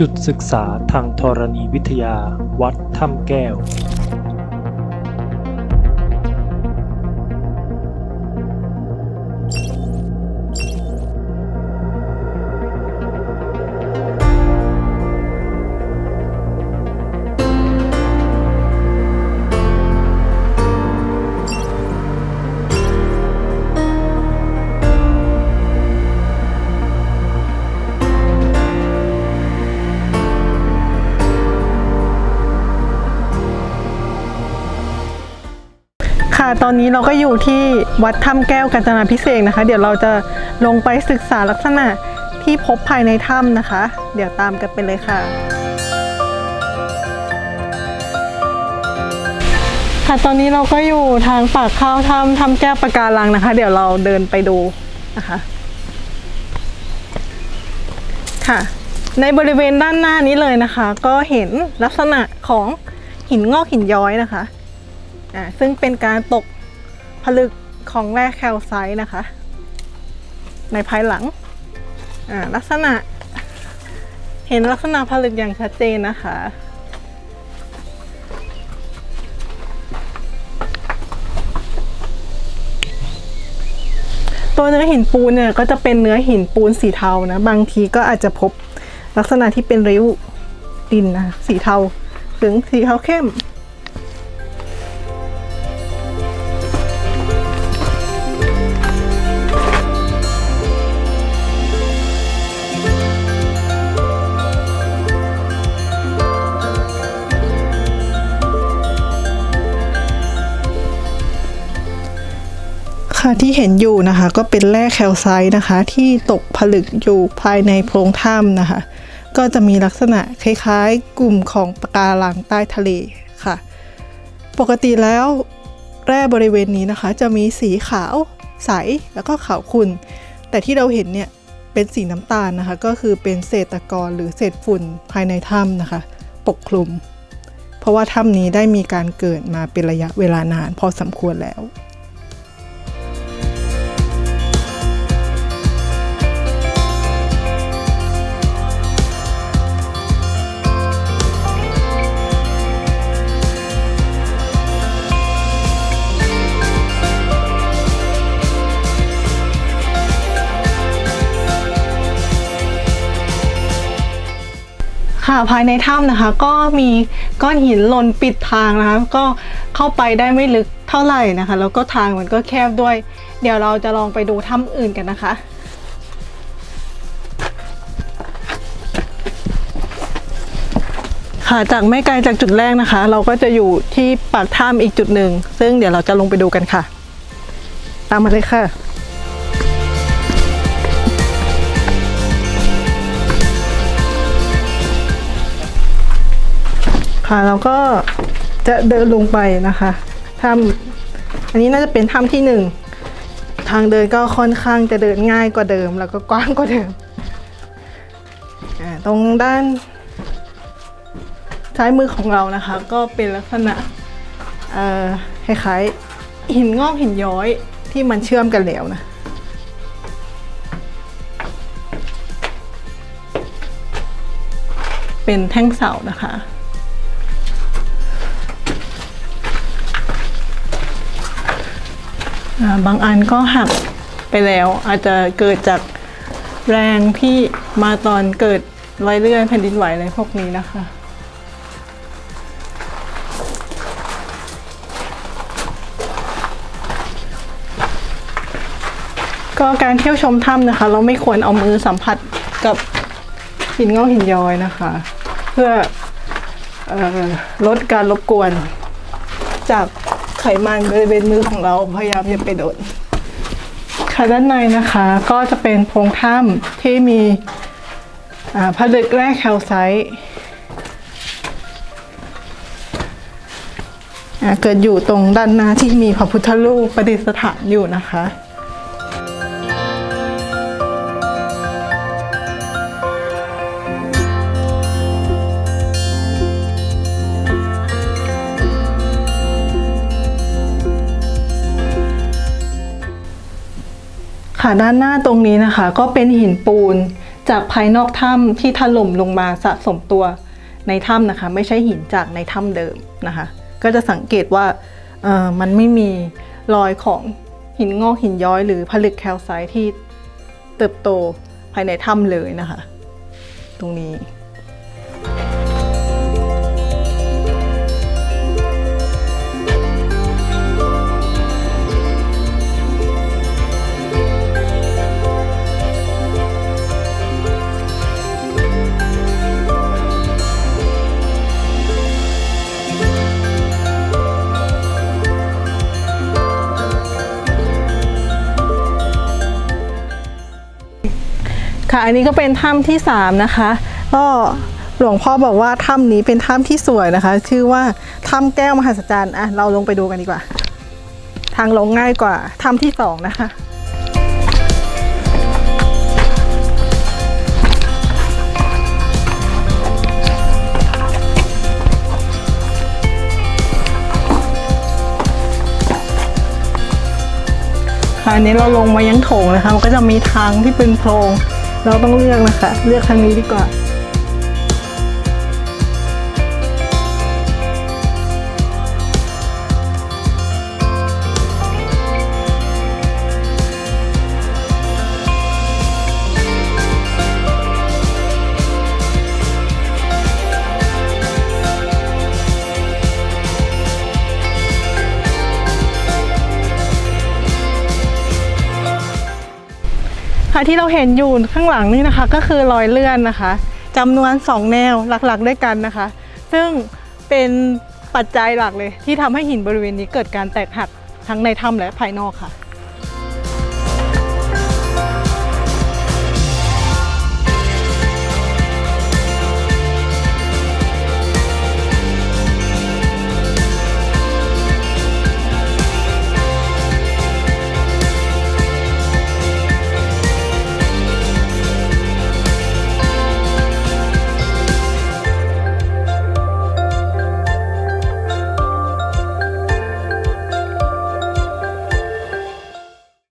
จุดศึกษาทางธรณีวิทยา วัดถ้ำแก้ว ตอนนี้เราก็อยู่ที่วัดถ้ำแก้วกาญจนาพิเศษนะคะ เดี๋ยวเราจะลงไปศึกษาลักษณะที่พบภายในถ้ำนะคะ เดี๋ยวตามกันไปเลยค่ะ ค่ะตอนนี้เราก็อยู่ทางปากเข้าถ้ำถ้ำแก้วปะการังนะคะ เดี๋ยวเราเดินไปดูนะคะค่ะ ในบริเวณด้านหน้านี้เลยนะคะ ก็เห็นลักษณะของหินงอกหินย้อยนะคะอ่าซึ่งเป็นการตก ผลึกของแร่แคลไซต์นะคะ ในภายหลังลักษณะ เห็นลักษณะผลึกอย่างชัดเจนนะคะตัวเนื้อหินปูนเนี่ยก็จะเป็นเนื้อหินปูนสีเทานะ บางทีก็อาจจะพบลักษณะที่เป็นริ้วดินนะสีเทาถึงสีเทาเข้ม ค่ะที่เห็นอยู่นะคะ ก็เป็นแร่แคลไซต์นะคะ ที่ตกผลึกอยู่ภายในโพรงถ้ำนะคะ ก็จะมีลักษณะคล้ายๆ กลุ่มของปะการังใต้ทะเลค่ะ ปกติแล้วแร่บริเวณนี้นะคะ จะมีสีขาวใสแล้วก็ขาวขุ่นแต่ที่เราเห็นเนี่ยเป็นสีน้ำตาลนะคะ ก็คือเป็นเศษตะกอนหรือเศษฝุ่นภายในถ้ำนะคะ ปกคลุม เพราะว่าถ้ำนี้ได้มีการเกิดมาเป็นระยะเวลานานพอสมควรแล้ว ค่ะภายในถ้ำนะคะ ก็มีก้อนหินหล่นปิดทางนะคะ ก็เข้าไปได้ไม่ลึกเท่าไหร่นะคะ แล้วก็ทางมันก็แคบด้วย เดี๋ยวเราจะลองไปดูถ้ำอื่นกันนะคะค่ะจากไม่ไกลจากจุดแรกนะคะ เราก็จะอยู่ที่ปากถ้ำอีกจุดหนึ่ง ซึ่งเดี๋ยวเราจะลงไปดูกันค่ะ ตามมาเลยค่ะ เราก็จะเดินลงไปนะคะถ้ำอันนี้น่าจะเป็นถ้ำที่หนึ่งทางเดินก็ค่อนข้างจะเดินง่ายกว่าเดิม แล้วก็กว้างกว่าเดิมตรงด้านซ้ายมือของเรานะคะ ก็เป็นลักษณะคล้ายๆหินงอกหินย้อยที่มันเชื่อมกันแล้วนะเป็นแท่งเสานะคะ บางอันก็หักไปแล้วอาจจะเกิดจากแรงที่มาตอนเกิดรอยเลื่อนแผ่นดินไหวอะไรพวกนี้นะคะก็การเที่ยวชมถ้ำนะคะ เราไม่ควรเอามือสัมผัสกับหินงอกหินย้อยนะคะ เพื่อออลดการรบกวนจาก ไขมันบริเวณมือของเราพยายามอย่าไปโดนค่ะด้านในนะคะก็จะเป็นโพรงถ้ำที่มีอ่าผลึกแร่แคลไซต์เกิดอยู่ตรงด้านหน้าที่มีพระพุทธรูปประดิษฐานอยู่นะคะ ค่ะด้านหน้าตรงนี้นะคะ ก็เป็นหินปูน จากภายนอกถ้ำที่ถล่มลงมาสะสมตัวในถ้ำนะคะ ไม่ใช่หินจากในถ้ำเดิมนะคะ ก็จะสังเกตว่ามันไม่มีรอยของหินงอกหินย้อยหรือผลึกแคลไซต์ที่เติบโตภายในถ้ำเลยนะคะ ตรงนี้ ค่ะ อันนี้ก็เป็นถ้ำที่3นะคะ ก็หลวงพ่อบอกว่าถ้ำนี้เป็นถ้ำที่สวยนะคะ ชื่อว่าถ้ำแก้วมหัศจรรย์อะเราลงไปดูกันดีกว่า ทางลงง่ายกว่าถ้ำที่สองนะคะค่ะอันนี้เราลงมายังโถงนะคะ มันก็จะมีทางที่เป็นโพรง เราต้องเลือกนะคะ เลือกทางนี้ดีกว่า ค่ะที่เราเห็นอยู่ข้างหลังนี่นะคะ ก็คือรอยเลื่อนนะคะจำนวน 2 แนวหลักๆด้วยกันนะคะ ซึ่งเป็นปัจจัยหลักเลยที่ทำให้หินบริเวณนี้เกิดการแตกหักทั้งในถ้ำและภายนอกค่ะ